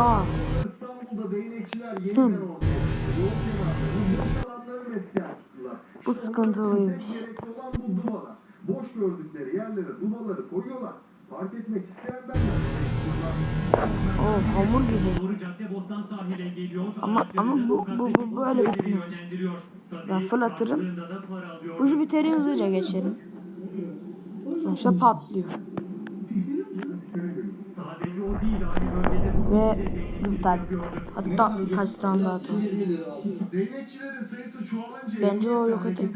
Aa. İstanbul'da değnekçiler yeniden ortaya çıktı. Yol kenarlarını boş alanları mesken tuttular. Bu sıkıntılıymış. gerekli olan bu duvalar. Boş gördükleri yerlere duvaları koyuyorlar. Park etmek isteyen benler. O hamur gibi. Doğru cadde Bostan sahile geliyor. Ama- ama bu- bu- bu böyle bitmez. Ben fırlatırım. Bu Jüpiter'i hızlıca geçelim. Sonuçta patlıyor. Ve yapıyordu. Hatta birkaç tane daha çoğalınca Bence o yok gündüz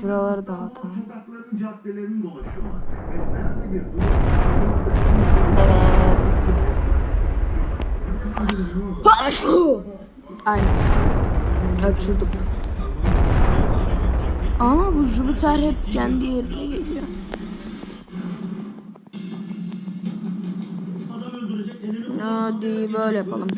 Şuraları dağıtalım. Duvar Aynen. Öpüşürdüm. Ama bu Jüpiter hep kendi yerine geliyor. Hadi böyle yapalım.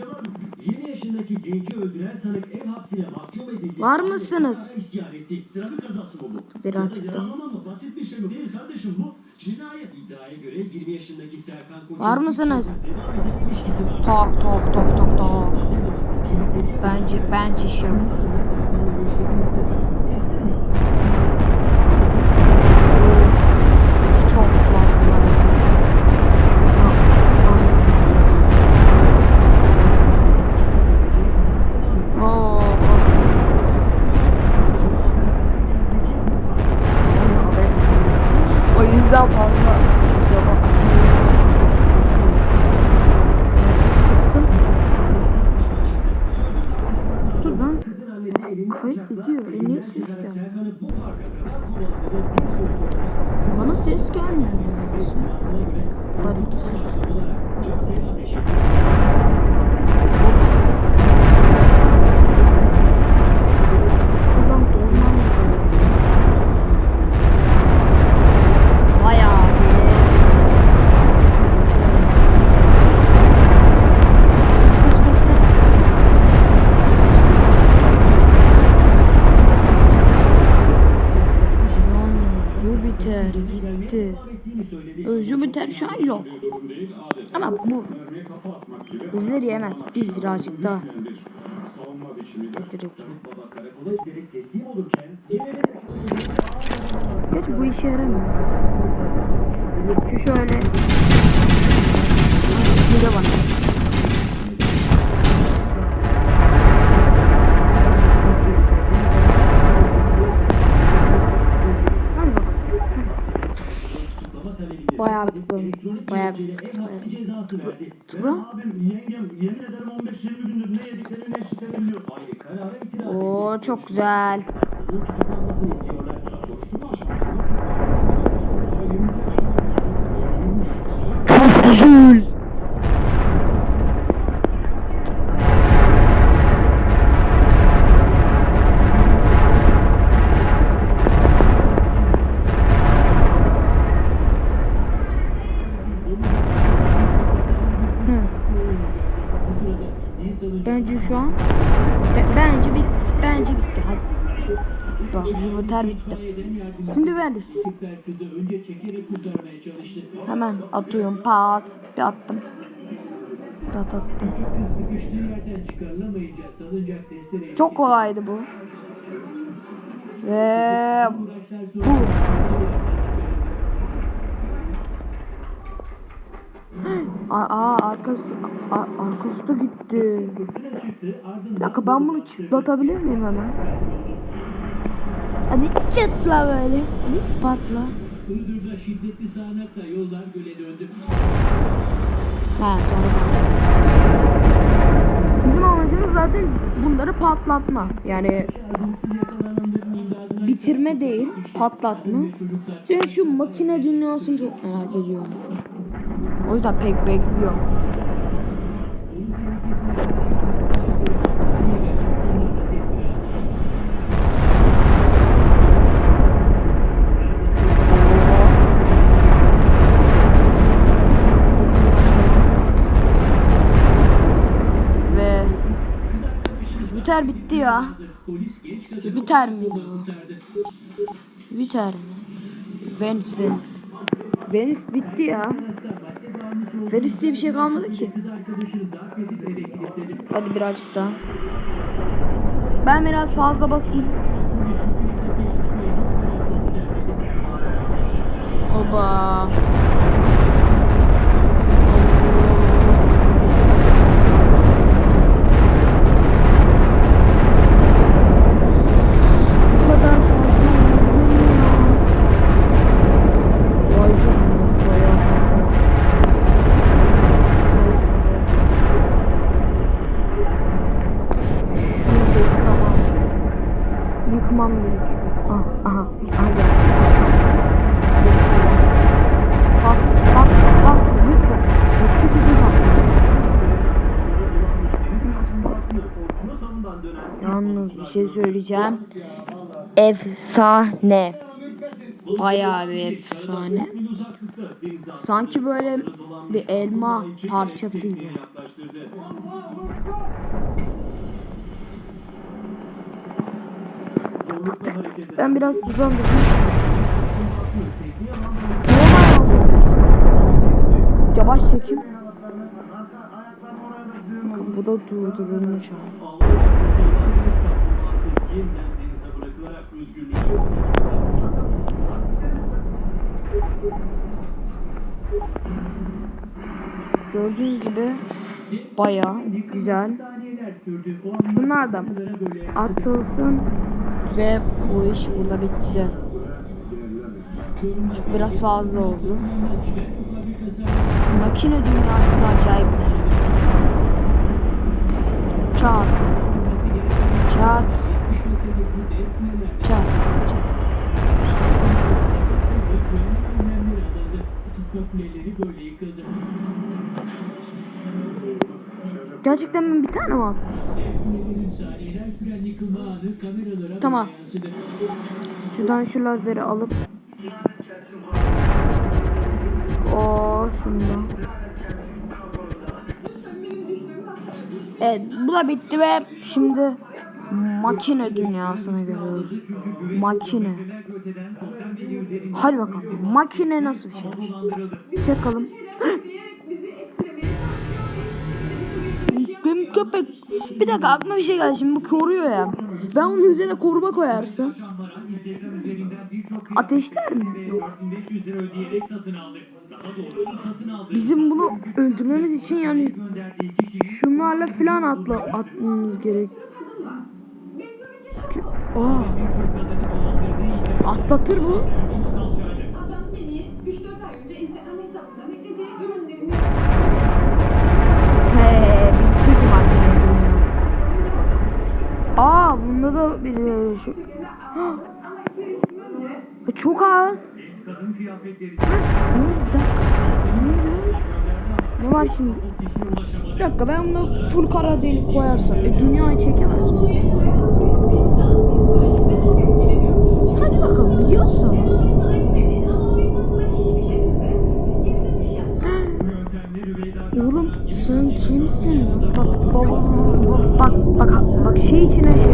20 yaşındaki genci öldüren sanık ev hapsine mahkum edildi. Var mısınız? İsyan etti. Trafik kazası mı bu? Birazcık Ya da da. Yaralanma mı? Basit bir şey mi? Değil kardeşim bu. Cinayet iddiaya göre 20 yaşındaki Serkan Koç'un Var mısınız? Devam eden ilişkisi var. Tak tak tak tak tak. Bence bence şey. Serkan'ın görüşmesini istemiyor. İstemiyor. Çok fazla. Oo. O yüzden fazla şey aslında. Neyse, kıstım. Dur ben Kızın annesi elini Kayıt bıçakla ediyor, elinden elinden çıkaran ses geldi. Serkan'ı bu parka kadar kovaladı ve bir süre sonra bana ses gelmiyor. Garip. Karşılık olarak dört el ateş etti. Buradan doğrudan gidiyoruz. Bayağı bir. Kaç kaç kaç kaç. Lan Jüpiter gitti. Ö, Jüpiter şu an yok. Ama bu bizleri yemez. Biz birazcık daha Gerçi bu işe yaramıyor. Şu şöyle. Bir de Aynı karara itiraz etti. Oo çok güzel. Onun tutuklanmasını Bence şu an be- bence bit bence bitti hadi. Bak Jüpiter bitti. Şimdi ben de hemen atıyorum pat bir attım. Pat attım. Çok kolaydı bu. Ve bu. Aa, arkası a- arkası da gitti. Bir dakika ben bunu çıtlatabilir miyim hemen? Hadi çıtla böyle. Hadi patla. Iğdır'da şiddetli sağanakla yollar göle döndü. Ha sonra. Bizim amacımız zaten bunları patlatma. Yani bitirme değil, patlatma. Ben şu makine dünyasını çok merak ediyorum. O yüzden pek bekliyorum. Jüpiter bitti ya. Biter mi? Biter Venüs. Venüs bitti ya. Venüs diye bir şey kalmadı ki. Hadi birazcık daha. Ben biraz fazla basayım. Oba. Yıkmam gerekiyor. Ah, aha, aha bak. Yalnız bir şey söyleyeceğim. Efsane. Bayağı bir efsane. Sanki böyle bir elma parçası gibi. Ben biraz hızlandım. Normal olsun. Yavaş çekim. Bu da durdurulmuş özgürlüğü Gördüğünüz gibi bayağı güzel. Bunlar da atılsın ve bu iş burada bitsin. Çünkü biraz fazla oldu. Makine dünyasında acayip. Çat. Çat. Çat. Gerçekten ben bir tane mi attım? Tamam. Şuradan şu lazeri alıp o şundan. Evet bu da bitti ve şimdi makine dünyasına geliyoruz. Makine. Hadi bakalım. Makine nasıl bir şey? Çakalım. köpek. Bir dakika aklıma bir şey geldi. Şimdi bu koruyor ya. Ben onun üzerine koruma koyarsam. Ateşler mi? Bizim bunu öldürmemiz için yani şunlarla falan atla atmamız gerek. Aa, atlatır bu. Bunda da bir e, şu. E, Çok az. Ne? Var şimdi? Bir dakika ben bunu full kara delik koyarsam e, dünyayı çekemez mi? Hadi bakalım yiyorsa. Oğlum sen kimsin? Bak bak bak bak bak şey içine şey.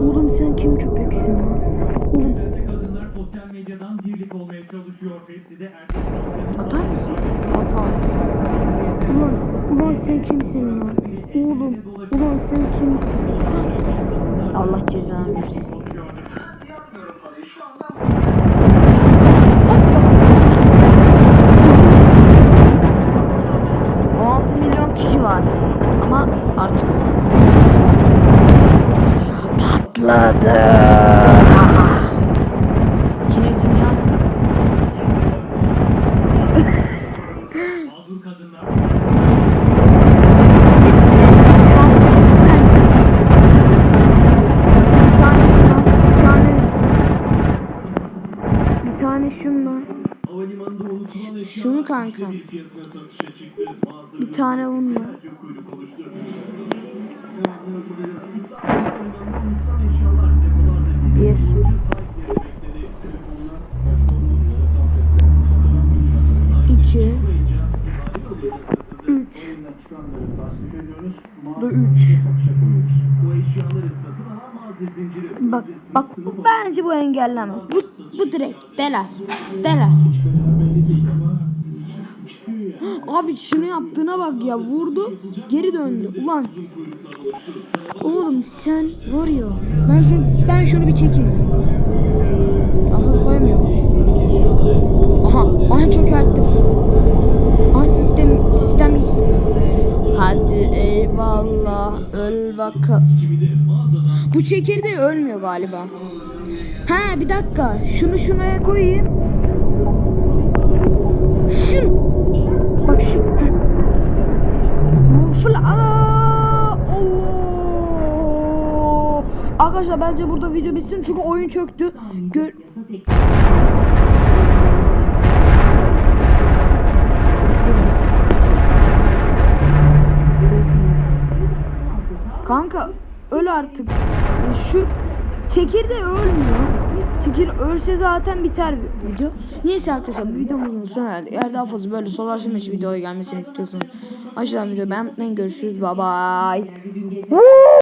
Oğlum sen kim köpeksin lan? Oğlum kadınlar sosyal medyadan birlik olmaya çalışıyor. Hepsi de erkek sosyal atar mısın? Atar. Ulan, ulan sen kimsin lan? Oğlum, ulan sen kimsin? Allah cezanı versin. O 6 milyon kişi var. Ama artık patladı. Yine dünyası. Bir tane, eşyalar Şunu kanka. Bir tane bununla. Bu eşyaları satın alan mağaza zinciri. Bak bak bu bence bu engellemez. Bu bu direkt deler. Deler. Abi şunu yaptığına bak ya vurdu geri döndü. Ulan oğlum sen var ya ben şunu ben şunu bir çekeyim. Akıl koyamıyormuş. Aha aha çökerttim. Aha sistem sistem gitti. Hadi eyvallah öl bakalım. Bu çekirdeği ölmüyor galiba. Ha bir dakika şunu şuraya koyayım. Şunu Bak şu. Bu fl Aa! Arkadaşlar bence burada video bitsin çünkü oyun çöktü. Gör Kanka öl artık. Şu çekirde ölmüyor. Çekir ölse zaten biter video. Neyse arkadaşlar videomuzun sona erdi. Eğer daha fazla böyle solarşım videoya gelmesini istiyorsanız aşağıdan videoyu beğenmeyi görüşürüz. Bye bye.